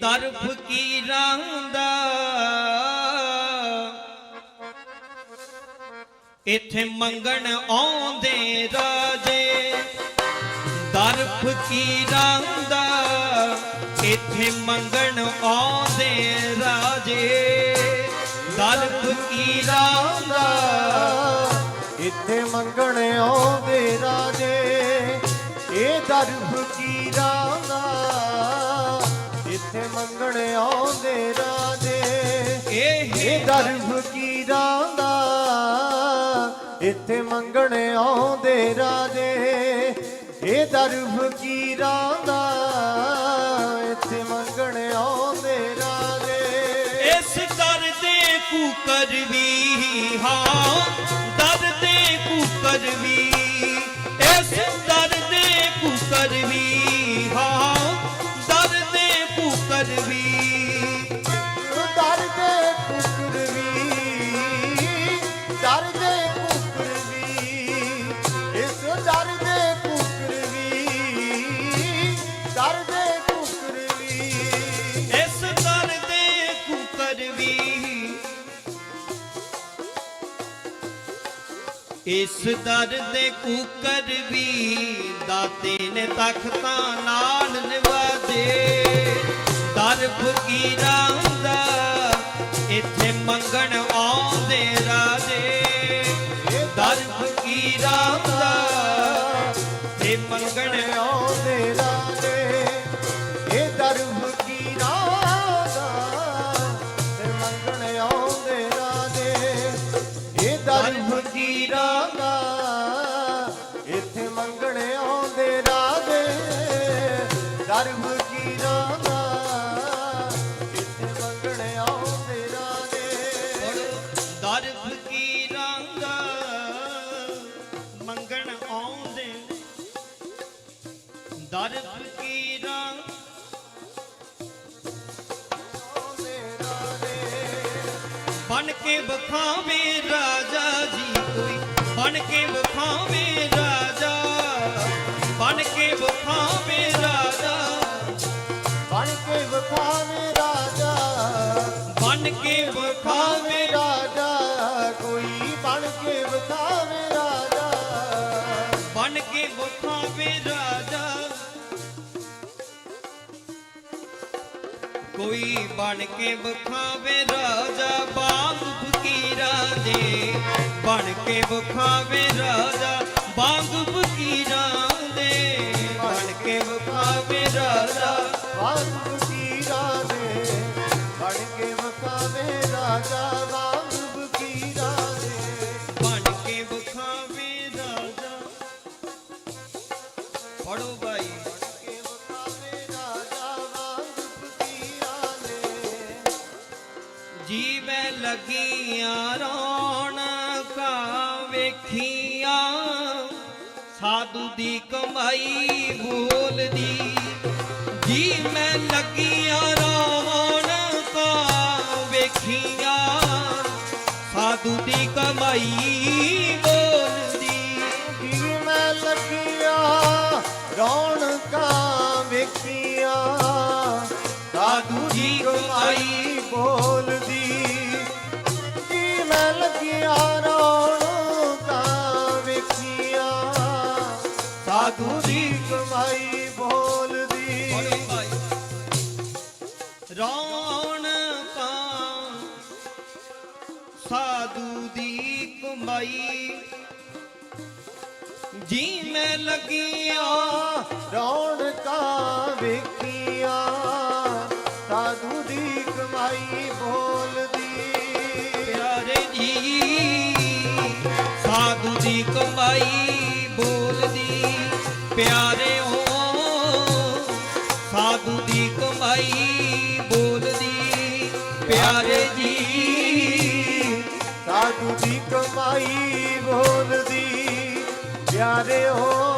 ਦਰ ਫਕੀਰਾਂ ਦਾ ਇੱਥੇ ਮੰਗਣ ਆਉਂਦੇ ਰਾਜੇ ਦਰ ਫਕੀਰਾਂ ਦਾ ਇੱਥੇ ਮੰਗਣ ਆਉਂਦੇ ਰਾਜੇ ਦਰ ਫਕੀਰਾਂ ਦਾ ਇੱਥੇ ਮੰਗਣ ਆਉਂਦੇ ਰਾਜੇ, ਇਹ ਦਰ ਫਕੀਰਾਂ ਦਾ ਇੱਥੇ ਮੰਗਣ ਆਉਂਦੇ ਰਾਜੇ ਇਹ ਦਰ ਫਕੀਰਾਂ ਦਾ ਇੱਥੇ ਮੰਗਣ ਆਉਂਦੇ ਰਾਜੇ ਇਹ ਦਰ ਫਕੀਰਾਂ ਦਾ ਇੱਥੇ ਮੰਗਣ ਆਉਂਦੇ ਰਾਜੇ। ਇਸ ਦਰ ਦੇ ਕੂਕਰ ਵੀ ਹਾਂ ਦਰ ਦੇ ਕੂਕਰ ਵੀ ਇਸ ਦਰ ਦੇ ਕੂਕਰ ਵੀ ਇਸ ਦਰ ਦੇ ਕੂਕਰ ਵੀ ਦਾਤੇ ਨੇ ਤਖਤਾਂ ਨਾਲ ਨਿਵਾਜੇ। ਦਰ ਫਕੀਰਾਂ ਦਾ ਇੱਥੇ ਮੰਗਣ ਆਉਂਦੇ ਕੇ ਬਖਾਵੇ ਰਾਜਾ ਜੀ ਕੋਈ। ਬਣ ਕੇ ਬਖਾਵੇ ਰਾਜਾ। ਬਣ ਕੇ ਬਖਾਵੇ ਰਾਜਾ। ਬਣ ਕੇ ਵਿਖਾਵੇ ਰਾਜਾ। ਬਣ ਕੇ ਬਖਾਵੇ ਖਾਵੇ ਰਾਜਾ ਕੋਈ। ਬਣ ਕੇ ਵਿਖਾਵੇ ਰਾਜਾ। ਬਣ ਕੇ ਬਖਾਵੇ ਰਾਜਾ। ਕੋਈ ਬਣ ਕੇ ਬਖਾਵੇ ਰਾਜਾ। ਬਾਗ ਫਕੀਰਾਂ ਬਣ ਕੇ ਬਖਾਵੇ ਰਾਜਾ। ਲੱਗੀਆਂ, ਰੌਣਕਾਂ ਵੇਖੀਆਂ। ਸਾਧੂ ਦੀ ਕਮਾਈ ਬੋਲਦੀ, ਜੀ ਮੈਂ ਲੱਗੀਆਂ ਰੌਣਕਾਂ ਵੇਖੀਆਂ। ਸਾਧੂ ਦੀ ਕਮਾਈ ਬੋਲਦੀ, ਜੀ ਮੈਂ ਲੱਗੀਆਂ ਰੌਣਕਾਂ ਵੇਖੀਆਂ। ਸਾਧੂ ਦੀ ਕਮਾਈ ਬੋਲ ਸਾਧੂ ਦੀ ਕਮਾਈ ਬੋਲਦੀ। ਬੋਲੋ ਭਾਈ ਰੌਣਕਾਂ ਸਾਧੂ ਦੀ ਕਮਾਈ। ਜੀ ਮੈਂ ਲੱਗੀਆਂ ਰੌਣਕਾਂ ਵੇਖੀਆਂ। ਸਾਧੂ ਦੀ ਕਮਾਈ ਬੋਲਦੀ ਪਿਆਰਿਓ ਸਾਧੂ ਦੀ ਕਮਾਈ ਬੋਲਦੀ, ਪਿਆਰੇ ਜੀ। ਸਾਧੂ ਦੀ ਕਮਾਈ ਬੋਲਦੀ ਪਿਆਰਿਓ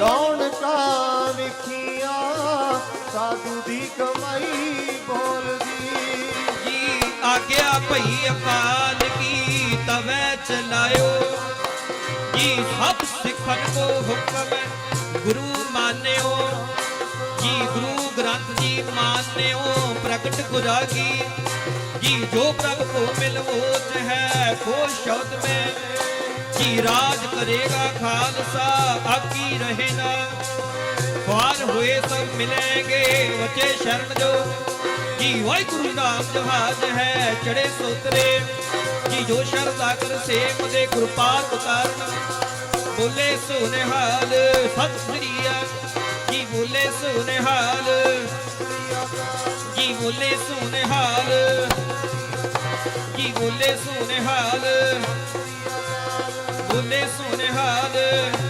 ਰੌਣਕਾਂ ਵੇਖੀਆਂ ਸਾਧੂ ਦੀ ਕਮਾਈ ਬੋਲਦੀ। ਜੀ ਆਗਿਆ ਭਈ ਅਕਾਲ ਕੀ ਤਵੈ ਚਲਾਇਓ। ਜੀ ਸਭ ਸਿੱਖਨ ਕੋ ਹੁਕਮ ਹੈ, ਗੁਰੂ ਮਾਨਿਓ। ਜੀ ਗੁਰੂ ਗ੍ਰੰਥ ਜੀ ਮਾਨਿਓ ਪ੍ਰਗਟ ਗੁਰਾਗੀ ਜੀ ਜੋ ਪ੍ਰਭ ਕੋ ਮਿਲਵੋਚ ਹੈ ਕੋ ਸ਼ਬਦ ਮੈਂ ਜੀ ਰਾਜ ਕਰੇਗਾ ਖਾਲਸਾ ਆਕੀ ਰਹੇਗਾ ਖਵਾਰ ਹੋਏ ਸਭ ਮਿਲेंगे ਵਚੇ ਸ਼ਰਨ ਜੋ ਜੀ ਵਾਹਿਗੁਰੂ ਨਾਮ ਜਹਾਜ ਹੈ ਚੜੇ ਸੋਤਰੇ ਜੀ ਜੋ ਸ਼ਰਦਾ ਕਰ ਸੇਵ ਦੇ ਕਿਰਪਾਤ ਕਾਰਨ। ਬੋਲੇ ਸੁਨੇਹਾਲ, ਸਤਿ ਸ੍ਰੀ ਅਕਾਲ। ਜੀ ਬੋਲੇ ਸੁਨੇਹਾਲ ਜੀ ਬੋਲੇ ਸੁਨੇਹਾਲ। ਜੀ ਬੋਲੇ ਸੁਨੇਹਾਲ। ਬੋਲੇ ਸੁਨੇਹਾਲ